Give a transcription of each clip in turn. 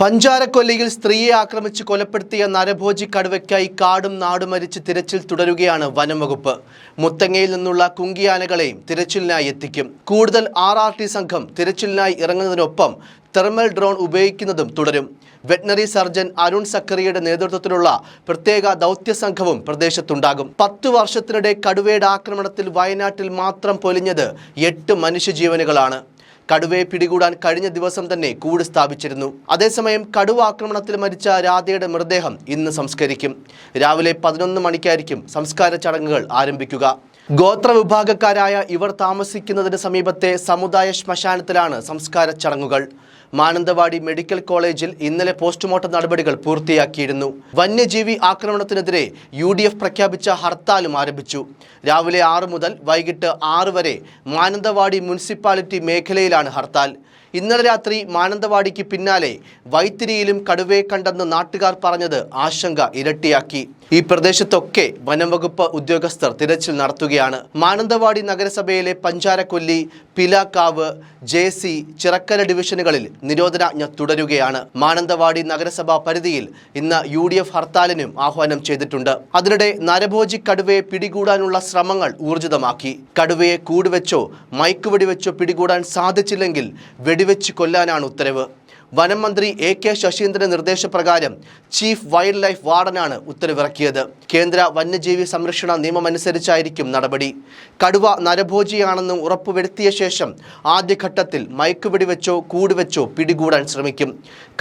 പഞ്ചാരക്കൊല്ലിയിൽ സ്ത്രീയെ ആക്രമിച്ച് കൊലപ്പെടുത്തിയ നരഭോജി കടുവയ്ക്കായി കാടും നാടും മരിച്ച് തിരച്ചിൽ തുടരുകയാണ് വനംവകുപ്പ്. മുത്തങ്ങയിൽ നിന്നുള്ള കുങ്കിയാനകളെയും തിരച്ചിലിനായി എത്തിക്കും. കൂടുതൽ ആർ ആർ ടി സംഘം തിരച്ചിലിനായി ഇറങ്ങുന്നതിനൊപ്പം തെർമൽ ഡ്രോൺ ഉപയോഗിക്കുന്നതും തുടരും. വെറ്റിനറി സർജൻ അരുൺ സക്കറിയുടെ നേതൃത്വത്തിലുള്ള പ്രത്യേക ദൗത്യ സംഘവും പ്രദേശത്തുണ്ടാകും. പത്തു വർഷത്തിനിടെ കടുവയുടെ ആക്രമണത്തിൽ വയനാട്ടിൽ മാത്രം പൊലിഞ്ഞത് എട്ട് മനുഷ്യജീവനുകളാണ്. കടുവയെ പിടികൂടാൻ കഴിഞ്ഞ ദിവസം തന്നെ കൂട് സ്ഥാപിച്ചിരുന്നു. അതേസമയം കടുവ ആക്രമണത്തിൽ മരിച്ച രാധയുടെ മൃതദേഹം ഇന്ന് സംസ്കരിക്കും. രാവിലെ പതിനൊന്ന് മണിക്കായിരിക്കും സംസ്കാര ചടങ്ങുകൾ ആരംഭിക്കുക. ഗോത്ര വിഭാഗക്കാരായ ഇവർ താമസിക്കുന്നതിന് സമീപത്തെ സമുദായ ശ്മശാനത്തിലാണ് സംസ്കാര ചടങ്ങുകൾ. മാനന്തവാടി മെഡിക്കൽ കോളേജിൽ ഇന്നലെ പോസ്റ്റ്മോർട്ടം നടപടികൾ പൂർത്തിയാക്കിയിരുന്നു. വന്യജീവി ആക്രമണത്തിനെതിരെ യു പ്രഖ്യാപിച്ച ഹർത്താലും ആരംഭിച്ചു. രാവിലെ ആറ് മുതൽ വൈകിട്ട് ആറ് വരെ മാനന്തവാടി മുനിസിപ്പാലിറ്റി മേഖലയിലാണ് ഹർത്താൽ. ഇന്നലെ രാത്രി മാനന്തവാടിക്ക് പിന്നാലെ വൈത്തിരിയിലും കടുവയെ കണ്ടെന്ന് നാട്ടുകാർ പറഞ്ഞത് ആശങ്ക ഇരട്ടിയാക്കി. ഈ പ്രദേശത്തൊക്കെ വനംവകുപ്പ് ഉദ്യോഗസ്ഥർ തിരച്ചിൽ നടത്തുകയാണ്. മാനന്തവാടി നഗരസഭയിലെ പഞ്ചാരക്കൊല്ലി പിലാക്കാവ് ജെ സി ചിറക്കര ഡിവിഷനുകളിൽ നിരോധനാജ്ഞ തുടരുകയാണ്. മാനന്തവാടി നഗരസഭാ പരിധിയിൽ ഇന്ന് യു ഡി എഫ് ഹർത്താലിനും ആഹ്വാനം ചെയ്തിട്ടുണ്ട്. അതിനിടെ നരഭോജി കടുവയെ പിടികൂടാനുള്ള ശ്രമങ്ങൾ ഊർജിതമാക്കി. കടുവയെ കൂടുവെച്ചോ മയക്കുവെടിവെച്ചോ പിടികൂടാൻ സാധിച്ചില്ലെങ്കിൽ വെടിവെച്ച് കൊല്ലാനാണ് ഉത്തരവ്. വനം മന്ത്രി എ കെ ശശീന്ദ്രന്റെ നിർദ്ദേശപ്രകാരം ചീഫ് വൈൽഡ് ലൈഫ് വാർഡനാണ് ഉത്തരവിറക്കിയത്. കേന്ദ്ര വന്യജീവി സംരക്ഷണ നിയമമനുസരിച്ചായിരിക്കും നടപടി. കടുവ നരഭോജിയാണെന്ന് ഉറപ്പുവരുത്തിയ ശേഷം ആദ്യഘട്ടത്തിൽ മയക്കുവെടി വെച്ചോ കൂടുവെച്ചോ പിടികൂടാൻ ശ്രമിക്കും.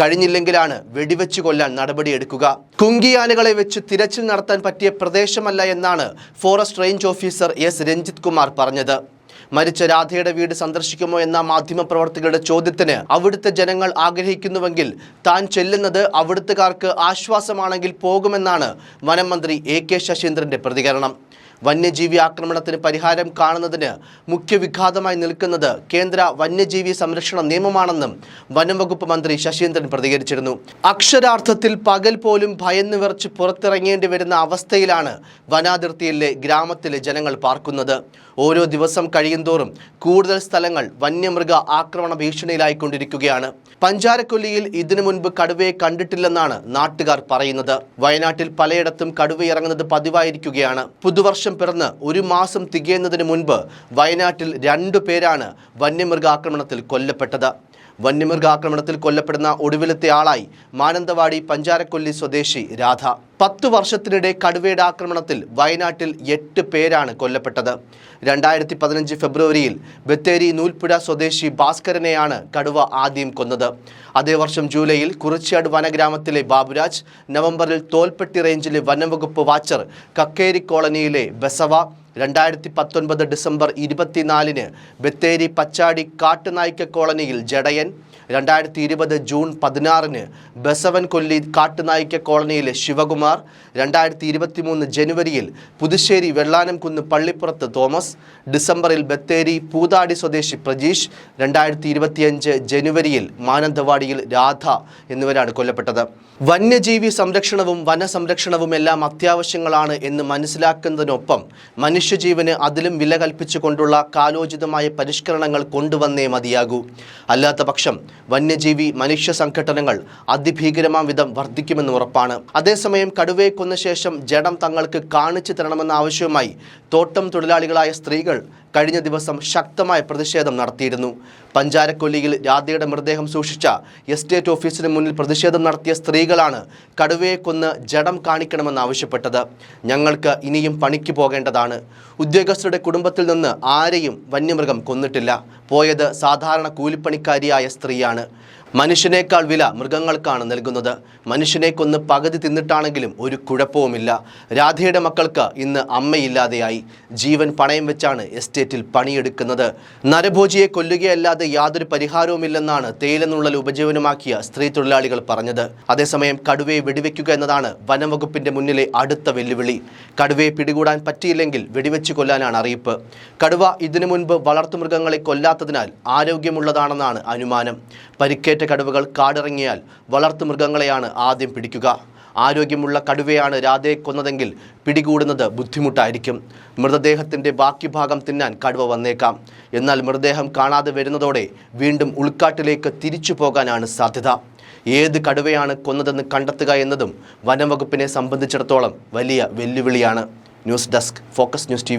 കഴിഞ്ഞില്ലെങ്കിലാണ് വെടിവെച്ച് കൊല്ലാൻ നടപടിയെടുക്കുക കുങ്കിയാനകളെ വെച്ച് തിരച്ചിൽ നടത്താൻ പറ്റിയ പ്രദേശമല്ല എന്നാണ് forest range officer S Ranjith Kumar പറഞ്ഞത്. മരിച്ച രാധയുടെ വീട് സന്ദർശിക്കുമോ എന്ന മാധ്യമപ്രവർത്തകരുടെ ചോദ്യത്തിന് അവിടുത്തെ ജനങ്ങൾ ആഗ്രഹിക്കുന്നുവെങ്കിൽ താൻ ചെല്ലുന്നത് അവിടുത്തുകാർക്ക് ആശ്വാസമാണെങ്കിൽ പോകുമെന്നാണ് വനം മന്ത്രി എ കെ ശശീന്ദ്രന്റെ പ്രതികരണം. വന്യജീവി ആക്രമണത്തിന് പരിഹാരം കാണുന്നതിന് മുഖ്യവിഘാതമായി നിൽക്കുന്നത് കേന്ദ്ര വന്യജീവി സംരക്ഷണ നിയമമാണെന്നും വനംവകുപ്പ് മന്ത്രി ശശീന്ദ്രൻ പ്രതികരിച്ചിരുന്നു. അക്ഷരാർത്ഥത്തിൽ പകൽ പോലും ഭയന്ന് വിറച്ച് പുറത്തിറങ്ങേണ്ടി വരുന്ന അവസ്ഥയിലാണ് വനാതിർത്തിയിലെ ഗ്രാമത്തിലെ ജനങ്ങൾ പാർക്കുന്നത്. ഓരോ ദിവസം കഴിയുന്തോറും കൂടുതൽ സ്ഥലങ്ങൾ വന്യമൃഗ ആക്രമണ ഭീഷണിയിലായിക്കൊണ്ടിരിക്കുകയാണ്. പഞ്ചാരക്കൊല്ലിയിൽ ഇതിനു മുൻപ് കടുവയെ കണ്ടിട്ടില്ലെന്നാണ് നാട്ടുകാർ പറയുന്നത്. വയനാട്ടിൽ പലയിടത്തും കടുവയിറങ്ങുന്നത് പതിവായിരിക്കുകയാണ്. പുതുവർഷം പിറന്ന് ഒരു മാസം തികയുന്നതിന് മുൻപ് വയനാട്ടിൽ രണ്ടു പേരാണ് വന്യമൃഗാക്രമണത്തിൽ കൊല്ലപ്പെട്ടത്. വന്യമൃഗാക്രമണത്തിൽ കൊല്ലപ്പെടുന്ന ഒടുവിലത്തെ ആളായി മാനന്തവാടി പഞ്ചാരക്കൊല്ലി സ്വദേശി രാധ. പത്തു വർഷത്തിനിടെ കടുവയുടെ ആക്രമണത്തിൽ വയനാട്ടിൽ എട്ട് പേരാണ് കൊല്ലപ്പെട്ടത്. രണ്ടായിരത്തി പതിനഞ്ച് ഫെബ്രുവരിയിൽ ബത്തേരി നൂൽപ്പുഴ സ്വദേശി ഭാസ്കരനെയാണ് കടുവ ആദ്യം കൊന്നത്. അതേ വർഷം ജൂലൈയിൽ കുറിച്യാട് വനഗ്രാമത്തിലെ ബാബുരാജ് നവംബറിൽ തോൽപ്പെട്ടി റേഞ്ചിലെ വനംവകുപ്പ് വാച്ചർ കക്കേരി കോളനിയിലെ ബസവ രണ്ടായിരത്തി പത്തൊൻപത് ഡിസംബർ ഇരുപത്തിനാലിന് ബത്തേരി പച്ചാടി കാട്ടുനായ്ക്ക കോളനിയിൽ ജഡയൻ രണ്ടായിരത്തി ഇരുപത് ജൂൺ പതിനാറിന് ബസവൻ കൊല്ലി കാട്ടുനായിക്ക കോളനിയിലെ ശിവകുമാർ രണ്ടായിരത്തി ഇരുപത്തി മൂന്ന് ജനുവരിയിൽ പുതുശ്ശേരി വെള്ളാനംകുന്ന് പള്ളിപ്പുറത്ത് തോമസ് ഡിസംബറിൽ ബത്തേരി പൂതാടി സ്വദേശി പ്രജീഷ് രണ്ടായിരത്തി ഇരുപത്തിയഞ്ച് ജനുവരിയിൽ മാനന്തവാടിയിൽ രാധ എന്നിവരാണ് കൊല്ലപ്പെട്ടത്. വന്യജീവി സംരക്ഷണവും വനസംരക്ഷണവും എല്ലാം അത്യാവശ്യങ്ങളാണ് എന്ന് മനസ്സിലാക്കുന്നതിനൊപ്പം മനുഷ്യജീവന് അതിലും വില കൽപ്പിച്ചുകൊണ്ടുള്ള കാലോചിതമായ പരിഷ്കരണങ്ങൾ കൊണ്ടുവന്നേ മതിയാകൂ. അല്ലാത്ത പക്ഷം വന്യജീവി മനുഷ്യ സംഘടനകൾ അതിഭീകരമാം വിധം വർദ്ധിക്കുമെന്ന് ഉറപ്പാണ്. അതേസമയം കടുവയെ കൊന്ന ശേഷം ജഡം തങ്ങൾക്ക് കാണിച്ചു തരണമെന്ന ആവശ്യവുമായി തോട്ടം തൊഴിലാളികളായ സ്ത്രീകൾ കഴിഞ്ഞ ദിവസം ശക്തമായ പ്രതിഷേധം നടത്തിയിരുന്നു. പഞ്ചാരക്കൊല്ലിയിൽ രാധയുടെ മൃതദേഹം സൂക്ഷിച്ച എസ്റ്റേറ്റ് ഓഫീസിന് മുന്നിൽ പ്രതിഷേധം നടത്തിയ സ്ത്രീകളാണ് കടുവയെ കൊന്ന് ജഡം കാണിക്കണമെന്നാവശ്യപ്പെട്ടത് ഞങ്ങൾക്ക് ഇനിയും പണിക്ക് പോകേണ്ടതാണ്. ഉദ്യോഗസ്ഥരുടെ കുടുംബത്തിൽ നിന്ന് ആരെയും വന്യമൃഗം കൊന്നിട്ടില്ല. പോയത് സാധാരണ കൂലിപ്പണിക്കാരിയായ സ്ത്രീയാണ്. മനുഷ്യനേക്കാൾ വില മൃഗങ്ങൾക്കാണ് നൽകുന്നത്. മനുഷ്യനെ കൊന്ന് പകുതി തിന്നിട്ടാണെങ്കിലും ഒരു കുഴപ്പവുമില്ല. രാധയുടെ മക്കൾക്ക് ഇന്ന് അമ്മയില്ലാതെയായി. ജീവൻ പണയം വെച്ചാണ് എസ്റ്റേറ്റിൽ പണിയെടുക്കുന്നത്. നരഭോജിയെ കൊല്ലുകയല്ലാതെ യാതൊരു പരിഹാരവുമില്ലെന്നാണ് തേയിലെന്നുള്ളൽ ഉപജീവനമാക്കിയ സ്ത്രീ തൊഴിലാളികൾ പറഞ്ഞത്. അതേസമയം കടുവയെ വെടിവെക്കുക എന്നതാണ് വനംവകുപ്പിന്റെ മുന്നിലെ അടുത്ത വെല്ലുവിളി. കടുവയെ പിടികൂടാൻ പറ്റിയില്ലെങ്കിൽ വെടിവെച്ച് കൊല്ലാനാണ് അറിയിപ്പ്. കടുവ ഇതിനു മുൻപ് വളർത്തുമൃഗങ്ങളെ കൊല്ലാത്തതിനാൽ ആരോഗ്യമുള്ളതാണെന്നാണ് അനുമാനം. പരിക്കേറ്റ കടുവകൾ കാടിറങ്ങിയാൽ വളർത്തു മൃഗങ്ങളെയാണ് ആദ്യം പിടിക്കുക. ആരോഗ്യമുള്ള കടുവയാണ് രാധയെ കൊന്നതെങ്കിൽ പിടികൂടുന്നത് ബുദ്ധിമുട്ടായിരിക്കും. മൃതദേഹത്തിന്റെ ബാക്കി ഭാഗം തിന്നാൻ കടുവ വന്നേക്കാം. എന്നാൽ മൃതദേഹം കാണാതെ വരുന്നതോടെ വീണ്ടും ഉൾക്കാട്ടിലേക്ക് തിരിച്ചു പോകാനാണ് സാധ്യത. ഏത് കടുവയാണ് കൊന്നതെന്ന് കണ്ടെത്തുക എന്നതും വനംവകുപ്പിനെ സംബന്ധിച്ചിടത്തോളം വലിയ വെല്ലുവിളിയാണ്. News desk focus news T